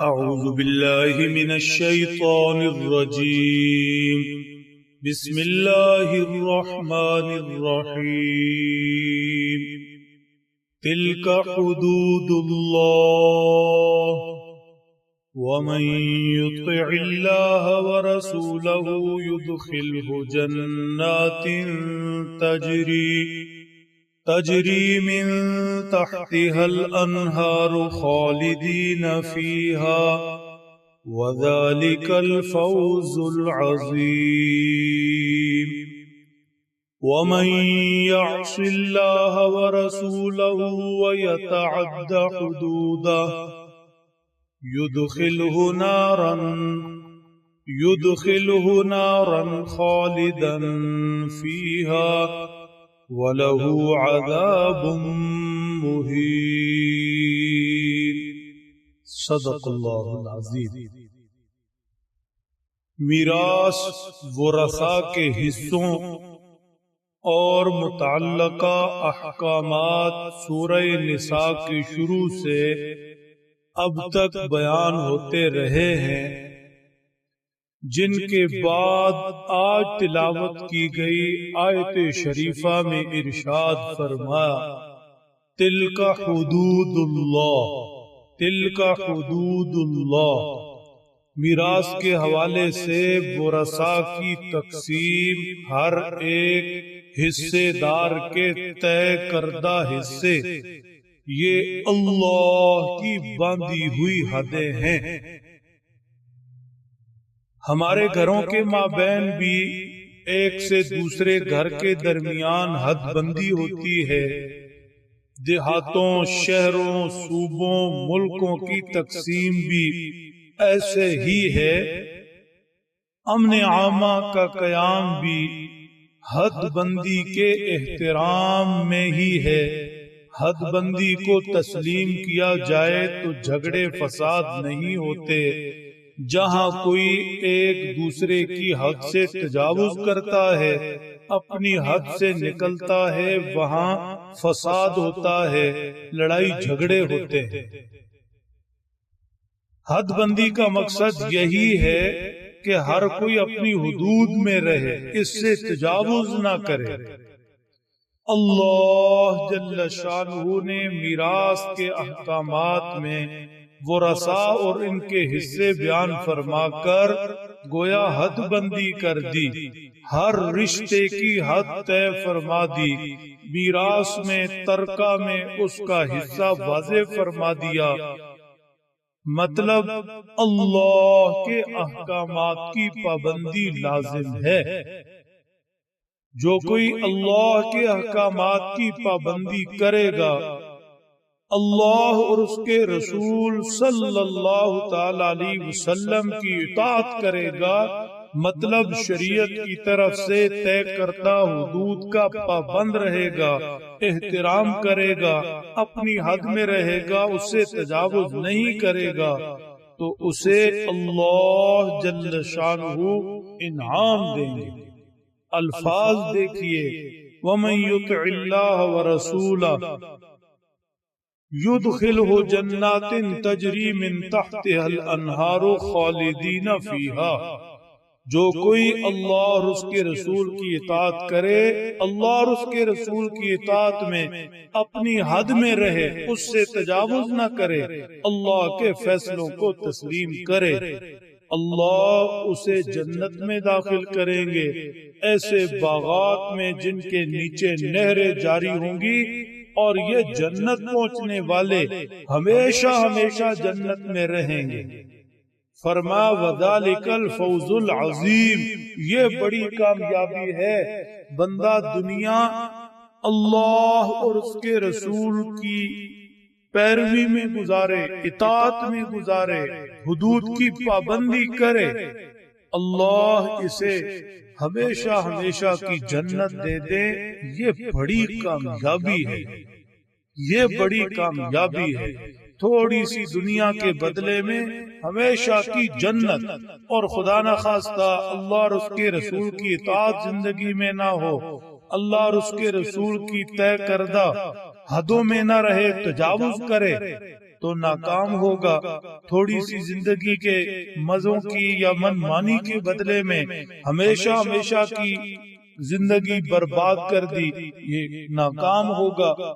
أعوذ بالله من الشيطان الرجيم. بسم الله الرحمن الرحيم. تلك حدود الله. ومن يطع الله ورسوله يدخله جنات تجري تجري من تحتها الأنهار خالدين فيها وذلك الفوز العظيم. ومن يعص الله ورسوله ويتعد حدوده يدخله نارا يدخله نارا خالدا فيها. وله عذاب مهين صدق الله العظيم میراث ورثہ کے حصوں اور متعلقہ احکامات سورہ نساء کی شروع سے اب تک بیان ہوتے رہے ہیں۔ جن کے بعد آج تلاوت کی گئی آیت شریفہ میں ارشاد فرمایا تل کا حدود اللہ تل کا حدود اللہ میراث کے حوالے سے برسا کی تقسیم ہر ایک حصے دار کے طے کردہ حصے۔ یہ اللہ کی باندھی ہوئی حدیں ہیں۔ ہمارے گھروں کے مابین بھی ایک سے دوسرے گھر کے درمیان حد بندی ہوتی ہے۔ دیہاتوں شہروں صوبوں ملکوں کی تقسیم بھی ایسے ہی ہے۔ امن عامہ کا قیام بھی حد بندی کے احترام میں ہی ہے۔ حد بندی کو تسلیم کیا جائے تو جھگڑے فساد نہیں ہوتے۔ جہاں کوئی ایک دوسرے کی حد سے تجاوز کرتا ہے، اپنی حد سے نکلتا ہے، وہاں فساد ہوتا ہے، لڑائی جھگڑے ہوتے ہیں۔ حد بندی کا مقصد یہی ہے کہ ہر کوئی اپنی حدود میں رہے، اس سے تجاوز نہ کرے۔ اللہ جل شانہ نے میراث کے احکامات میں وہ رسا اور ان کے حصے بیان فرما کر گویا حد بندی کر دی۔ ہر رشتے کی حد طے فرما دی۔ میراث میں، ترکہ میں اس کا حصہ واضح فرما دیا۔ مطلب اللہ کے احکامات کی پابندی لازم ہے۔ جو کوئی اللہ کے احکامات کی پابندی کرے گا اللہ اور اس کے رسول صلی اللہ تعالی علیہ وسلم کی اطاعت کرے گا مطلب شریعت کی طرف سے طے کرتا حدود کا پابند رہے گا، احترام کرے گا، اپنی حد میں رہے گا اس سے تجاوز نہیں کرے گا۔ تو اسے اللہ جل شانہ انعام دیں گے۔ الفاظ دیکھیے۔ وَمَن يُطْعِ اللَّهَ وَرَسُولَهَ يدخله جنات تجری من تحتها الانہار خالدین فیہا۔ جو کوئی اللہ اور اس کے رسول کی اطاعت کرے اللہ اور اس کے رسول کی اطاعت میں اپنی حد میں رہے اس سے تجاوز نہ کرے اللہ کے فیصلوں کو تسلیم کرے۔ اللہ اسے جنت میں داخل کریں گے۔ ایسے باغات میں جن کے نیچے نہریں جاری ہوں گی اور یہ جنت پہنچنے والے ہمیشہ ہمیشہ جنت میں رہیں گے۔ فرما وذالک الفوز العظیم۔ یہ بڑی کامیابی ہے۔ بندہ دنیا اللہ اور اس کے رسول کی پیروی میں گزارے اطاعت میں گزارے حدود کی پابندی کرے۔ اللہ اسے ہمیشہ ہمیشہ کی جنت دے دے یہ بڑی کامیابی ہے۔ یہ بڑی کامیابی ہے۔ تھوڑی سی دنیا کے بدلے میں ہمیشہ کی جنت۔ اور خدا نہ خواستہ اللہ اور اس کے رسول کی اطاعت زندگی میں نہ ہو۔ اللہ اور اس کے رسول کی طے کردہ حدوں میں نہ رہے تجاوز کرے۔ تو ناکام ہوگا۔ تھوڑی سی زندگی کے مزوں کی یا من مانی کے بدلے میں ہمیشہ ہمیشہ کی زندگی برباد کر دی، یہ ناکام ہوگا۔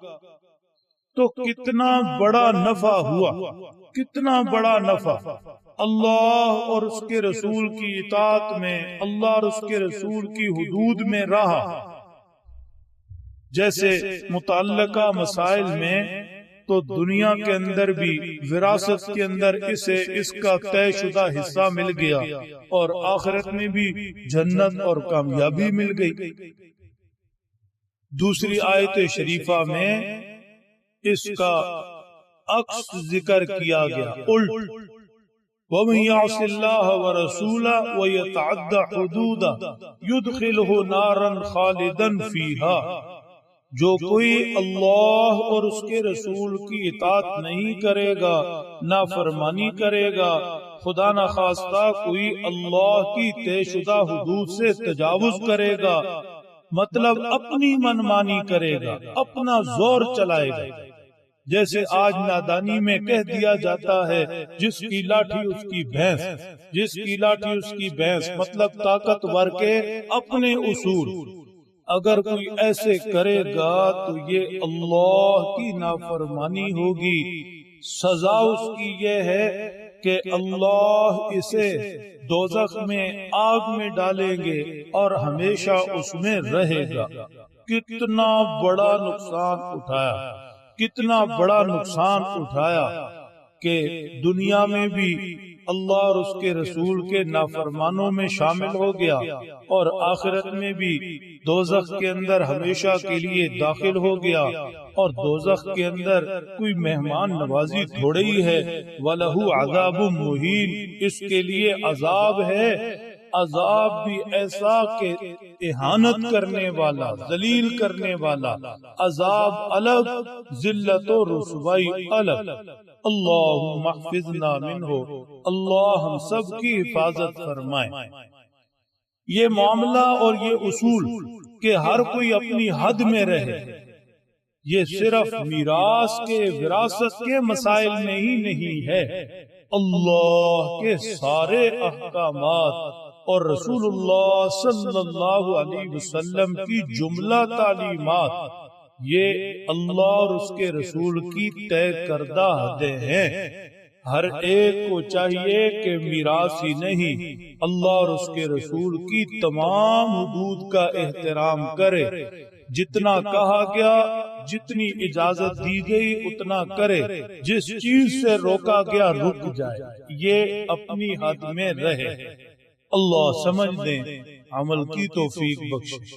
تو کتنا بڑا نفع ہوا، کتنا بڑا نفع۔ اللہ اور اس کے رسول کی اطاعت میں، اللہ اور اس کے رسول کی حدود میں رہا۔ جیسے متعلقہ مسائل میں تو دنیا کے اندر بھی، وراثت کے اندر اسے اس کا طے شدہ حصہ مل گیا اور آخرت میں بھی جنت اور کامیابی مل گئی۔ دوسری آیت شریفہ میں اس کا عکس ذکر کیا گیا۔ الٹ وَمَن يَعْصِ اللَّهَ وَرَسُولَهُ وَيَتَعَدَّ حُدُودَهُ يُدْخِلْهُ نَارًا خَالِدًا فِيهَا۔ جو کوئی اللہ اور اس کے رسول کی اطاعت نہیں کرے گا نہ فرمانی کرے گا۔ خدا نہ خواستہ کوئی اللہ کی طے شدہ حدود سے تجاوز کرے گا۔ مطلب اپنی منمانی کرے گا اپنا زور چلائے گا۔ جیسے آج نادانی میں کہہ دیا جاتا ہے جس کی لاٹھی اس کی بھینس جس کی لاٹھی اس کی بھینس مطلب طاقتور کے اپنے اصول۔ اگر کوئی ایسے کرے گا تو یہ اللہ کی نافرمانی ہوگی۔ سزا اس کی یہ ہے کہ اللہ اسے دوزخ میں آگ میں ڈالیں گے اور ہمیشہ اس میں رہے گا۔ کتنا بڑا نقصان اٹھایا۔ کتنا بڑا نقصان اٹھایا کہ دنیا میں بھی اللہ اور اس کے رسول کے نافرمانوں میں شامل ہو گیا اور آخرت میں بھی دوزخ کے اندر ہمیشہ کے لیے داخل ہو گیا اور دوزخ کے اندر کوئی مہمان نوازی تھوڑی ہی ہے، وَلَهُ عَذَابٌ مُحِينٌ اس کے لیے عذاب ہے عذاب بھی ایسا کہ احانت کرنے والا، ذلیل کرنے والا، عذاب الگ، ذلت و رسوائی الگ۔ اللہ محفظنا منہ اللہ ہم سب کی حفاظت فرمائے۔ یہ معاملہ اور یہ اصول کہ ہر کوئی اپنی حد میں رہے۔ یہ صرف میراث کے وراثت کے مسائل میں ہی نہیں ہے۔ اللہ کے سارے احکامات اور رسول اللہ صلی اللہ علیہ وسلم کی جملہ تعلیمات، یہ اللہ اور اس کے رسول کی طے کردہ حدیں ہیں۔ ہر ایک کو چاہیے کہ میراثی نہیں، اللہ اور اس کے رسول کی تمام حدود کا احترام کرے۔ جتنا کہا گیا، جتنی اجازت دی گئی، اتنا کرے۔ جس چیز سے روکا گیا، رک جائے۔ یہ اپنی حد میں رہے۔ اللہ سمجھ دیں عمل کی توفیق بخش